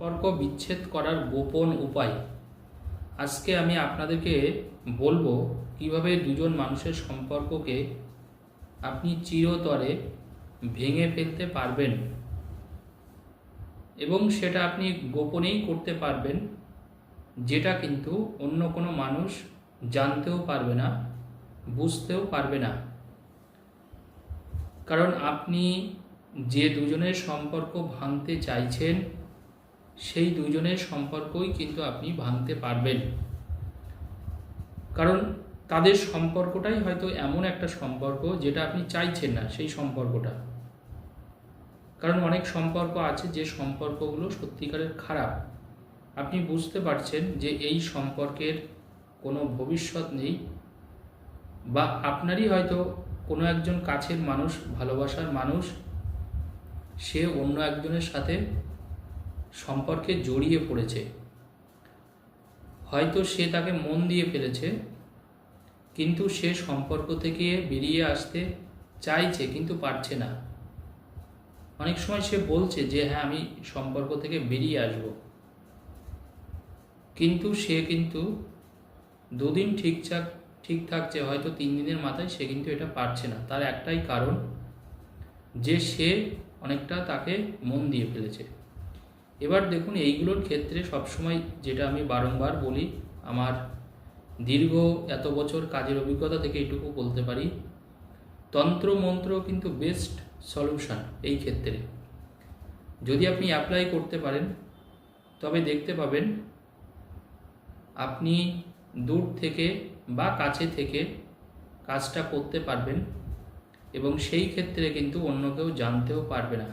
সম্পর্ক বিচ্ছেদ করার গোপন উপায়। আজকে আমি আপনাদেরকে বলব কীভাবে দুজন মানুষের সম্পর্ককে আপনি চিরতরে ভেঙে ফেলতে পারবেন এবং সেটা আপনি গোপনেই করতে পারবেন, যেটা কিন্তু অন্য কোনো মানুষ জানতেও পারবে না, বুঝতেও পারবে না। কারণ আপনি যে দুজনের সম্পর্ক ভাঙতে চাইছেন সেই দুজনের সম্পর্কই কিন্তু আপনি ভাঙতে পারবেন। কারণ তাদের সম্পর্কটাই হয়তো এমন একটা সম্পর্ক যেটা আপনি চাইছেন না, সেই সম্পর্কটা। কারণ অনেক সম্পর্ক আছে যে সম্পর্কগুলো সত্যিকারের খারাপ। আপনি বুঝতে পারছেন যে এই সম্পর্কের কোনো ভবিষ্যৎ নেই বা আপনারই হয়তো কোনো একজন কাছের মানুষ, ভালোবাসার মানুষ, সে অন্য একজনের সাথে সম্পর্কে জড়িয়ে পড়েছে। হয়তো সে তাকে মন দিয়ে ফেলেছে, কিন্তু সে সম্পর্ক থেকে বেরিয়ে আসতে চাইছে কিন্তু পারছে না। অনেক সময় সে বলছে যে হ্যাঁ আমি সম্পর্ক থেকে বেরিয়ে আসব। কিন্তু সে কিন্তু দুদিন ঠিকঠাক ঠিক থাকছে, হয়তো তিন দিনের মাথায় সে কিন্তু এটা পারছে না। তার একটাই কারণ যে সে অনেকটা তাকে মন দিয়ে ফেলেছে। এবার দেখুন, এইগুলোর ক্ষেত্রে সবসময় যেটা আমি বারংবার বলি, আমার দীর্ঘ এত বছর কাজের অভিজ্ঞতা থেকে এটুকু বলতে পারি তন্ত্র মন্ত্র কিন্তু বেস্ট সলিউশন এই ক্ষেত্রে। যদি আপনি অ্যাপ্লাই করতে পারেন, তবে দেখতে পাবেন, আপনি দূর থেকে বা কাছে থেকে কাজটা করতে পারবেন এবং সেই ক্ষেত্রে কিন্তু অন্য কেউ জানতেও পারবে না।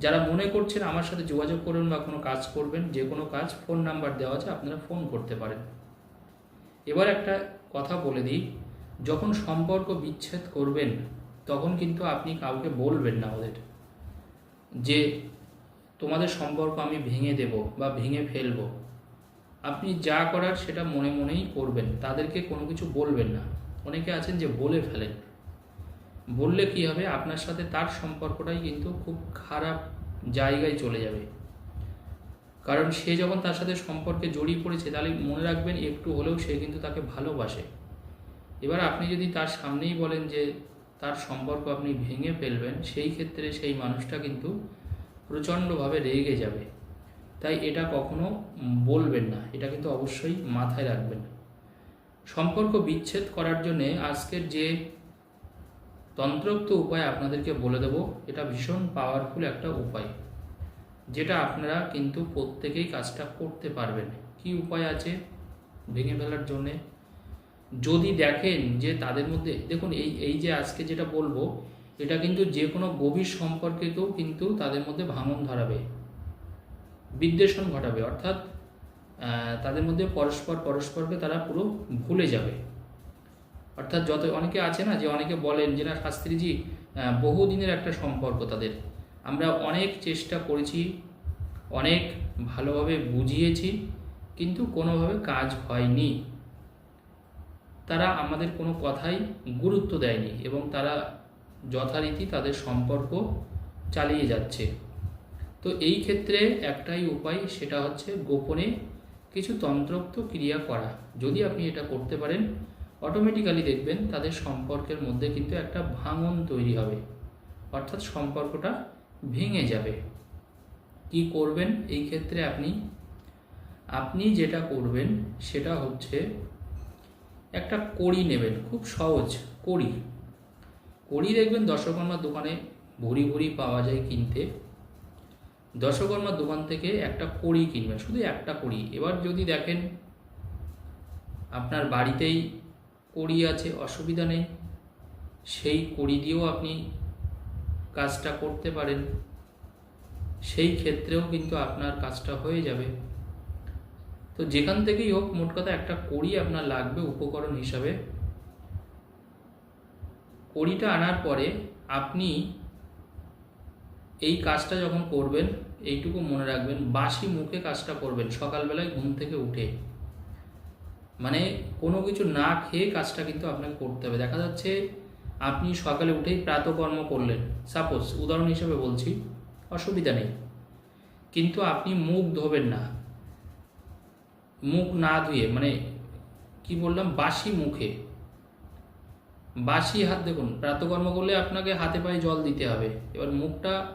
যারা মনে করছেন আমার সাথে যোগাযোগ করবেন বা কোনো কাজ করবেন, যে কোনো কাজ ফোন নাম্বার দেওয়া আছে, আপনারা ফোন করতে পারেন। এবার একটা কথা বলে দিই, যখন সম্পর্ক বিচ্ছেদ করবেন, তখন কিন্তু আপনি কাউকে বলবেন না ওদের, যে তোমাদের সম্পর্ক আমি ভেঙে দেব বা ভেঙে ফেলব। আপনি যা করার সেটা মনে মনেই করবেন, তাদেরকে কোনো কিছু বলবেন না। অনেকে আছেন যে বলে ফেলেন। বললে কি হবে? আপনার সাথে তার সম্পর্কটাই কিন্তু খুব খারাপ জায়গায় চলে যাবে। কারণ সে যখন তার সাথে সম্পর্কে জড়িয়ে পড়েছে, তাহলে মনে রাখবেন একটু হলেও সে কিন্তু তাকে ভালোবাসে। এবার আপনি যদি তার সামনেই বলেন যে তার সম্পর্ক আপনি ভেঙে ফেলবেন, সেই ক্ষেত্রে সেই মানুষটা কিন্তু প্রচণ্ডভাবে রেগে যাবে। তাই এটা কখনো বলবেন না, এটা কিন্তু অবশ্যই মাথায় রাখবেন। সম্পর্ক বিচ্ছেদ করার জন্যে আজকের যে তন্ত্রোক্ত উপায় আপনাদেরকে বলে দেব। এটা ভীষণ পাওয়ারফুল একটা উপায়, যেটা আপনারা কিন্তু প্রত্যেকেই কাজটা করতে পারবেন। কি উপায় আছে? ভেঙে ফেলার জন্যে। যদি দেখেন যে তাদের মধ্যে, দেখুন এই এই যে আজকে যেটা বলব, এটা কিন্তু যে কোনো গভীর সম্পর্কেকেও কিন্তু তাদের মধ্যে ভাঙন ধরাবে, বিদ্বেষণ ঘটাবে। অর্থাৎ তাদের মধ্যে পরস্পর পরস্পরকে তারা পুরো ভুলে যাবে। অর্থাৎ যত অনেকে আছে না যে অনেকে বলেন যে, না, শাস্ত্রীজি বহুদিনের একটা সম্পর্ক তাদের। আমরা অনেক চেষ্টা করেছি, অনেক ভালোভাবে বুঝিয়েছি, কিন্তু কোনোভাবে কাজ হয়নি। তারা আমাদের কোনো কথাই গুরুত্ব দেয়নি এবং তারা যথারীতি তাদের সম্পর্ক চালিয়ে যাচ্ছে। তো এই ক্ষেত্রে একটাই উপায়, সেটা হচ্ছে গোপনে কিছু তন্ত্রোক্ত ক্রিয়া করা। যদি আপনি এটা করতে পারেন অটোমেটিক্যালি দেখবেন তাদের সম্পর্কের মধ্যে কিন্তু একটা ভাঙন তৈরি হবে। অর্থাৎ সম্পর্কটা ভেঙে যাবে। কি করবেন? এই ক্ষেত্রে আপনি আপনি যেটা করবেন সেটা হচ্ছে একটা কড়ি নেবেন, খুব সহজ কড়ি। কড়ি দেখবেন দশকর্মার দোকানে ভরি ভরি পাওয়া যায় কিনতে। দশকর্মার দোকান থেকে একটা কড়ি কিনবেন, শুধু একটা কড়ি। এবার যদি দেখেন আপনার বাড়িতেই কড়ি আছে, অসুবিধা নেই। সেই কড়ি দিয়েও আপনি কাজটা করতে পারেন। সেই ক্ষেত্রেও কিন্তু আপনার কাজটা হয়ে যাবে। তো যেখান থেকেই হোক, মোট কথা একটা কড়ি আপনার লাগবে উপকরণ হিসাবে। কড়িটা আনার পরে আপনি এই কাজটা যখন করবেন, এইটুকু মনে রাখবেন, বাসি মুখে কাজটা করবেন, সকালবেলায় ঘুম থেকে উঠে। মানে কোনো কিছু না খেয়ে কাজটা কিন্তু আপনাকে করতে হবে। দেখা যাচ্ছে আপনি সকালে উঠেই প্রাতকর্ম করলেন। সাপোজ উদাহরণ হিসেবে বলছি, অসুবিধা নেই। কিন্তু আপনি মুখ ধোবেন না। মুখ না ধুয়ে মানে কি বললাম? বাসি মুখে। বাসি হাত, দেখুন, প্রাতকর্ম করলে আপনাকে হাতে পায়ে জল দিতে হবে। এবার মুখটা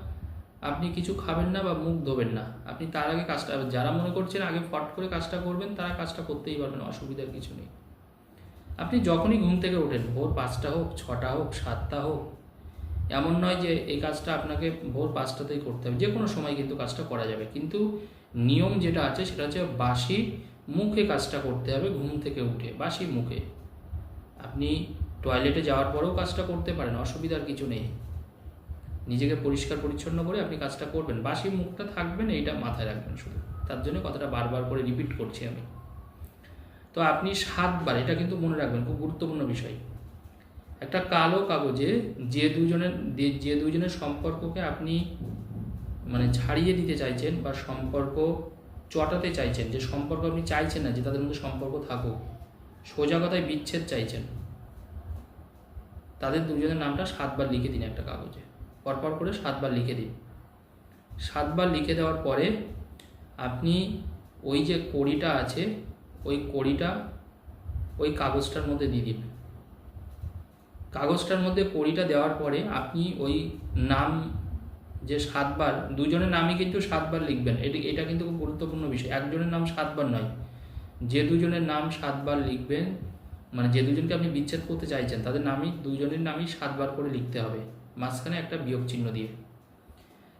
আপনি কিছু খাবেন না বা মুখ ধোবেন না। আপনি তার আগে কাজটা, যারা মনে করছেন আগে ফট করে কাজটা করবেন, তারা কাজটা করতেই পারবেন, অসুবিধার কিছু নেই। আপনি যখনই ঘুম থেকে ওঠেন, ভোর পাঁচটা হোক, ছটা হোক, সাতটা হোক, এমন নয় যে এই কাজটা আপনাকে ভোর পাঁচটাতেই করতে হবে। যে কোনো সময় কিন্তু কাজটা করা যাবে। কিন্তু নিয়ম যেটা আছে, সেটা হচ্ছে বাসি মুখে কাজটা করতে হবে, ঘুম থেকে উঠে। বাসি মুখে। আপনি টয়লেটে যাওয়ার পরেও কাজটা করতে পারেন, অসুবিধার কিছু নেই। নিজেকে পরিষ্কার পরিচ্ছন্ন করে আপনি কাজটা করবেন। বাসি মুখটা থাকবেন, এইটা মাথায় রাখবেন শুধু। তার জন্য কথাটা বারবার করে রিপিট করছি আমি। তো আপনি সাতবার, এটা কিন্তু মনে রাখবেন, খুব গুরুত্বপূর্ণ বিষয়। একটা কালো কাগজে যে দুজনের যে- দুজনের সম্পর্ককে আপনি মানে ছাড়িয়ে দিতে চাইছেন বা সম্পর্ক চটাতে চাইছেন, যে সম্পর্ক আপনি চাইছেন না, যে তাদের মধ্যে সম্পর্ক থাকুক, সোজা কথায় বিচ্ছেদ চাইছেন, তাদের দুজনের নামটা সাতবার লিখে দিন একটা কাগজে। পরপর করে সাতবার লিখে দিন। সাতবার লিখে দেওয়ার পরে আপনি ওই যে কড়িটা আছে, ওই কড়িটা ওই কাগজটার মধ্যে দিয়ে দিন কাগজটার মধ্যে কড়িটা দেওয়ার পরে আপনি ওই নাম যে সাতবার, দুজনের নামই কিন্তু সাতবার লিখবেন। এটি, এটা কিন্তু খুব গুরুত্বপূর্ণ বিষয়। একজনের নাম সাতবার নয়। যে দুজনের নাম সাতবার লিখবেন মানে যে দুজনকে আপনি বিচ্ছেদ করতে চাইছেন, তাদের নামই, দুজনের নামই সাতবার করে লিখতে হবে। মাঝখানে একটা বিয়োগ চিহ্ন দিয়ে।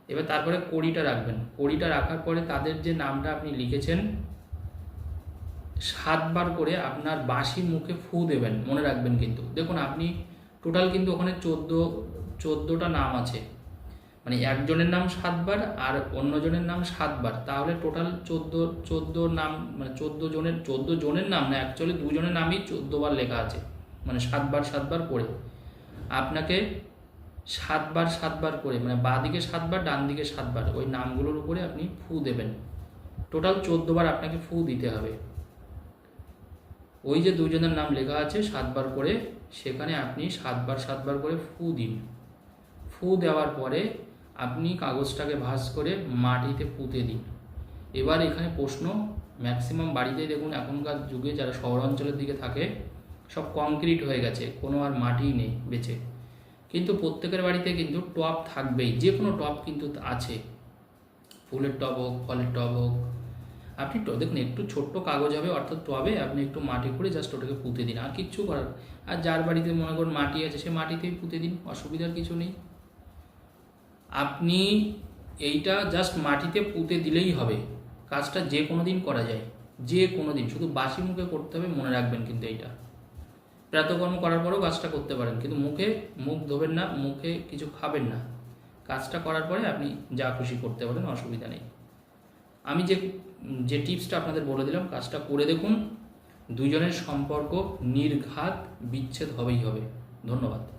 এবার তারপরে কড়িটা রাখবেন। কড়িটা রাখার পরে তাদের যে নামটা আপনি লিখেছেন, সাতবার করে আপনার বাসি মুখে ফু দেবেন, মনে রাখবেন কিন্তু। দেখুন, আপনি টোটাল কিন্তু ওখানে চোদ্দ, চোদ্দোটা নাম আছে। মানে একজনের নাম সাতবার আর অন্যজনের নাম সাতবার। তাহলে টোটাল চোদ্দ চোদ্দ নাম মানে চোদ্দ জনের চোদ্দ জনের নাম না অ্যাকচুয়ালি দুজনের নামই চোদ্দোবার লেখা আছে। মানে সাতবার সাতবার করে। আপনাকে সাতবার সাতবার করে মানে বাঁ দিকে সাতবার, ডান দিকে সাতবার, ওই নামগুলোর উপরে আপনি ফু দেবেন। টোটাল চোদ্দোবার আপনাকে ফু দিতে হবে। ওই যে দুজনের নাম লেখা আছে, সাতবার করে, সেখানে আপনি সাতবার সাতবার করে ফু দিন। ফু দেওয়ার পরে আপনি কাগজটাকে ভাঁজ করে মাটিতে পুঁতে দিন। এবার এখানে প্রশ্ন ম্যাক্সিমাম বাড়িতেই দেখুন এখনকার যুগে যারা শহর অঞ্চলের দিকে থাকে, সব কংক্রিট হয়ে গেছে, কোনো আর মাটি নেই বেঁচে। কিন্তু প্রত্যেকের বাড়িতে কিন্তু টপ থাকবেই যে কোনো টপ কিন্তু আছে। ফুলের টব হোক, ফলের টব হোক। আপনি দেখুন, একটু ছোট্ট কাগজ হবে, অর্থাৎ টবে আপনি একটু মাটি করে জাস্ট ওটাকে পুঁতে দিন, আর কিচ্ছু করার আর যার বাড়িতে মনে করুন মাটি আছে, সে মাটিতেই পুঁতে দিন, অসুবিধার কিছু নেই। আপনি এইটা জাস্ট মাটিতে পুঁতে দিলেই হবে। কাজটা যে কোনো দিন করা যায় যে কোনো দিন। শুধু বাসি মুখে করতে হবে, মনে রাখবেন কিন্তু এইটা। প্রাতকর্ম করার পরেও কাজটা করতে পারেন। কিন্তু মুখে মুখ ধোবেন না, মুখে কিছু খাবেন না। কাজটা করার পরে আপনি যা খুশি করতে পারেন, অসুবিধা নেই। আমি যে যে টিপসটা আপনাদের বলে দিলাম, কাজটা করে দেখুন। দুজনের সম্পর্ক নির্ঘাত বিচ্ছেদ হবেই হবে। ধন্যবাদ।